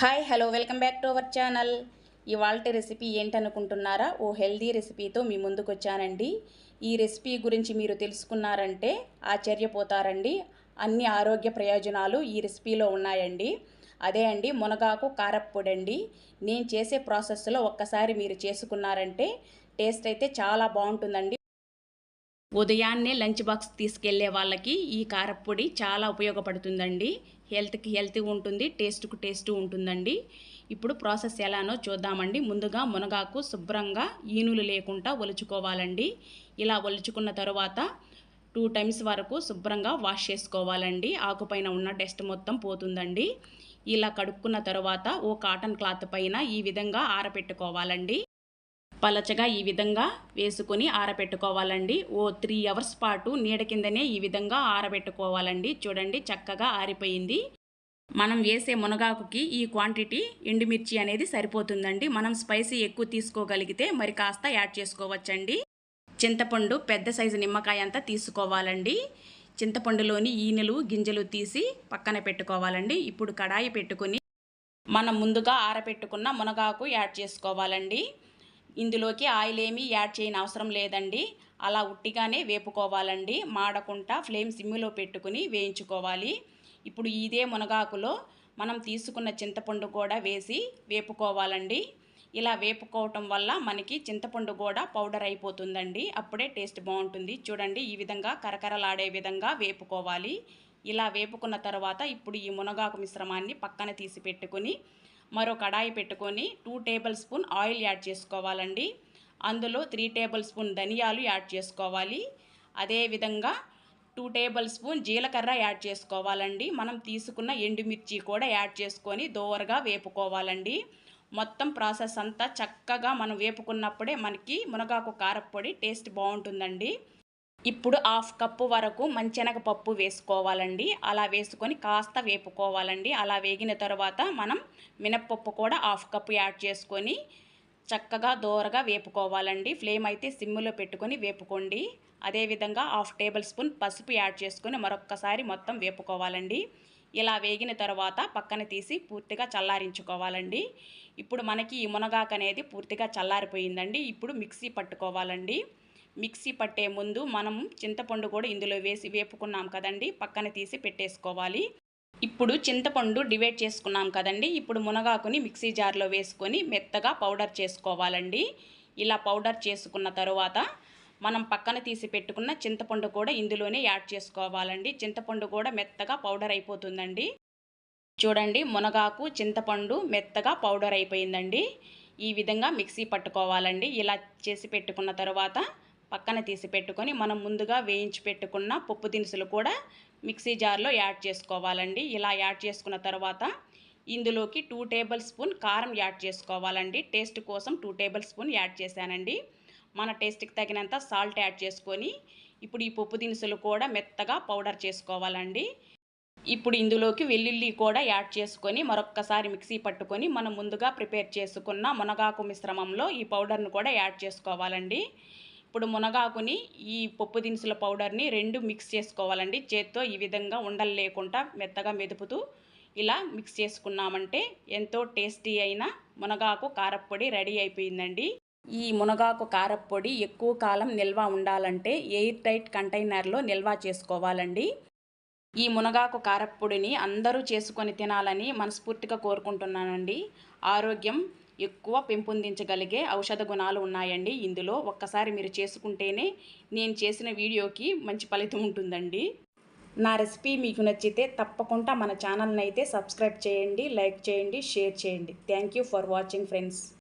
Hi hello welcome back to our channel. ఇవాళ recipe ఏంటనుకుంటున్నారా? ఓ హెల్దీ రెసిపీతో మీ ముందుకు వచ్చానండి ఈ రెసిపీ గురించి మీరు తెలుసుకున్నారంటే ఆశ్చర్యపోతారండి. అన్ని ఆరోగ్య ప్రయోజనాలు ఈ రెసిపీలో ఉన్నాయండి. అదే అండి మునగాకు కారప్పొడి అండి నేను చేసే ప్రాసెస్లో ఒక్కసారి మీరు చేసుకున్నారంటే టేస్ట్ అయితే చాలా బాగుంటుందండి. ఉదయాన్నే లంచ్ బాక్స్ తీసుకెళ్ళే వాళ్ళకి ఈ కారప్పొడి చాలా ఉపయోగపడుతుందండి. హెల్త్కి హెల్తీ ఉంటుంది టేస్ట్కు టేస్ట్ ఉంటుందండి. ఇప్పుడు ప్రాసెస్ ఎలానో చూద్దామండి. ముందుగా మునగాకు శుభ్రంగా ఈనులు లేకుండా ఒలుచుకోవాలండి. ఇలా ఒలుచుకున్న తర్వాత టూ టైమ్స్ వరకు శుభ్రంగా వాష్ చేసుకోవాలండి. ఆకుపైన ఉన్న డస్ట్ మొత్తం పోతుందండి. ఇలా కడుక్కున్న తర్వాత ఓ కాటన్ క్లాత్ పైన ఈ విధంగా ఆరపెట్టుకోవాలండి. పలచగా ఈ విధంగా వేసుకొని ఆరబెట్టుకోవాలండి. ఓ త్రీ అవర్స్ పాటు నీడ కిందనే ఈ విధంగా ఆరబెట్టుకోవాలండి. చూడండి చక్కగా ఆరిపోయింది. మనం వేసే మునగాకుకి ఈ క్వాంటిటీ ఎండుమిర్చి అనేది సరిపోతుందండి. మనం స్పైసీ ఎక్కువ తీసుకోగలిగితే మరి కాస్త యాడ్ చేసుకోవచ్చండి. చింతపండు పెద్ద సైజు నిమ్మకాయ అంతా తీసుకోవాలండి. చింతపండులోని ఈనెలు గింజలు తీసి పక్కన పెట్టుకోవాలండి. ఇప్పుడు కడాయి పెట్టుకొని మనం ముందుగా ఆరబెట్టుకున్న మునగాకు యాడ్ చేసుకోవాలండి. ఇందులోకి ఆయిల్ ఏమీ యాడ్ చేయని అవసరం లేదండి. అలా ఉట్టిగానే వేపుకోవాలండి. మాడకుండా ఫ్లేమ్ సిమ్లో పెట్టుకుని వేయించుకోవాలి. ఇప్పుడు ఇదే మునగాకులో మనం తీసుకున్న చింతపండు కూడా వేసి వేపుకోవాలండి. ఇలా వేపుకోవటం వల్ల మనకి చింతపండు కూడా పౌడర్ అయిపోతుందండి. అప్పుడే టేస్ట్ బాగుంటుంది. చూడండి ఈ విధంగా కరకరలాడే విధంగా వేపుకోవాలి. ఇలా వేపుకున్న తర్వాత ఇప్పుడు ఈ మునగాకు మిశ్రమాన్ని పక్కన తీసి పెట్టుకుని మరో కడాయి పెట్టుకొని two tablespoon oil add చేసుకోవాలండి. అందులో త్రీ టేబుల్ స్పూన్ ధనియాలు యాడ్ చేసుకోవాలి. అదేవిధంగా టూ టేబుల్ స్పూన్ జీలకర్ర యాడ్ చేసుకోవాలండి. మనం తీసుకున్న ఎండుమిర్చి కూడా యాడ్ చేసుకొని దోరగా వేపుకోవాలండి. మొత్తం ప్రాసెస్ అంతా చక్కగా మనం వేపుకున్నప్పుడే మనకి మునగాకు కారపొడి టేస్ట్ బాగుంటుందండి. ఇప్పుడు హాఫ్ కప్పు వరకు మంచెనగ పప్పు వేసుకోవాలండి. అలా వేసుకొని కాస్త వేపుకోవాలండి. అలా వేగిన తర్వాత మనం మినప్పప్పు కూడా హాఫ్ కప్పు యాడ్ చేసుకొని చక్కగా దోరగా వేపుకోవాలండి. ఫ్లేమ్ అయితే సిమ్లో పెట్టుకొని వేపుకోండి. అదేవిధంగా హాఫ్ టేబుల్ స్పూన్ పసుపు యాడ్ చేసుకొని మరొక్కసారి మొత్తం వేపుకోవాలండి. ఇలా వేగిన తర్వాత పక్కన తీసి పూర్తిగా చల్లారించుకోవాలండి. ఇప్పుడు మనకి ఈ మునగాకు అనేది పూర్తిగా చల్లారిపోయిందండి. ఇప్పుడు మిక్సీ పట్టుకోవాలండి. మిక్సీ పట్టే ముందు మనం చింతపండు కూడా ఇందులో వేసి వేపుకున్నాం కదండి పక్కన తీసి పెట్టేసుకోవాలి. ఇప్పుడు చింతపండు డివైడ్ చేసుకున్నాం కదండి ఇప్పుడు మునగాకుని మిక్సీ జార్లో వేసుకొని మెత్తగా పౌడర్ చేసుకోవాలండి. ఇలా పౌడర్ చేసుకున్న తరువాత మనం పక్కన తీసి పెట్టుకున్న చింతపండు కూడా ఇందులోనే యాడ్ చేసుకోవాలండి. చింతపండు కూడా మెత్తగా పౌడర్ అయిపోతుందండి. చూడండి మునగాకు చింతపండు మెత్తగా పౌడర్ అయిపోయిందండి. ఈ విధంగా మిక్సీ పట్టుకోవాలండి. ఇలా చేసి పెట్టుకున్న తర్వాత పక్కన తీసి పెట్టుకొని మనం ముందుగా వేయించి పెట్టుకున్న పప్పు దినుసులు కూడా మిక్సీ జార్లో యాడ్ చేసుకోవాలండి. ఇలా యాడ్ చేసుకున్న తర్వాత ఇందులోకి టూ టేబుల్ స్పూన్ కారం యాడ్ చేసుకోవాలండి. టేస్ట్ కోసం టూ టేబుల్ స్పూన్ యాడ్ చేశానండి. మన టేస్ట్కి తగినంత సాల్ట్ యాడ్ చేసుకొని ఇప్పుడు ఈ పప్పు దినుసులు కూడా మెత్తగా పౌడర్ చేసుకోవాలండి. ఇప్పుడు ఇందులోకి వెల్లుల్లి కూడా యాడ్ చేసుకొని మరొక్కసారి మిక్సీ పట్టుకొని మనం ముందుగా ప్రిపేర్ చేసుకున్న మునగాకు మిశ్రమంలో ఈ పౌడర్ను కూడా యాడ్ చేసుకోవాలండి. ఇప్పుడు మునగాకుని ఈ పప్పు దినుసుల పౌడర్ని రెండు మిక్స్ చేసుకోవాలండి. చేత్తో ఈ విధంగా ఉండలు లేకుండా మెత్తగా మెదుపుతూ ఇలా మిక్స్ చేసుకున్నామంటే ఎంతో టేస్టీ అయిన మునగాకు కారప్పొడి రెడీ అయిపోయిందండి. ఈ మునగాకు కారప్పొడి ఎక్కువ కాలం నిల్వ ఉండాలంటే ఎయిర్ టైట్ కంటైనర్లో నిల్వ చేసుకోవాలండి. ఈ మునగాకు కారప్పొడిని అందరూ చేసుకొని తినాలని మనస్ఫూర్తిగా కోరుకుంటున్నానండి. ఆరోగ్యం ఎక్కువ పెంపొందించగలిగే ఔషధ గుణాలు ఉన్నాయండి. ఇందులో ఒక్కసారి మీరు చేసుకుంటేనే నేను చేసిన వీడియోకి మంచి ఫలితం ఉంటుందండి. నా రెసిపీ మీకు నచ్చితే తప్పకుండా మన ఛానల్ని అయితే సబ్స్క్రైబ్ చేయండి లైక్ చేయండి షేర్ చేయండి. Thank you for watching friends.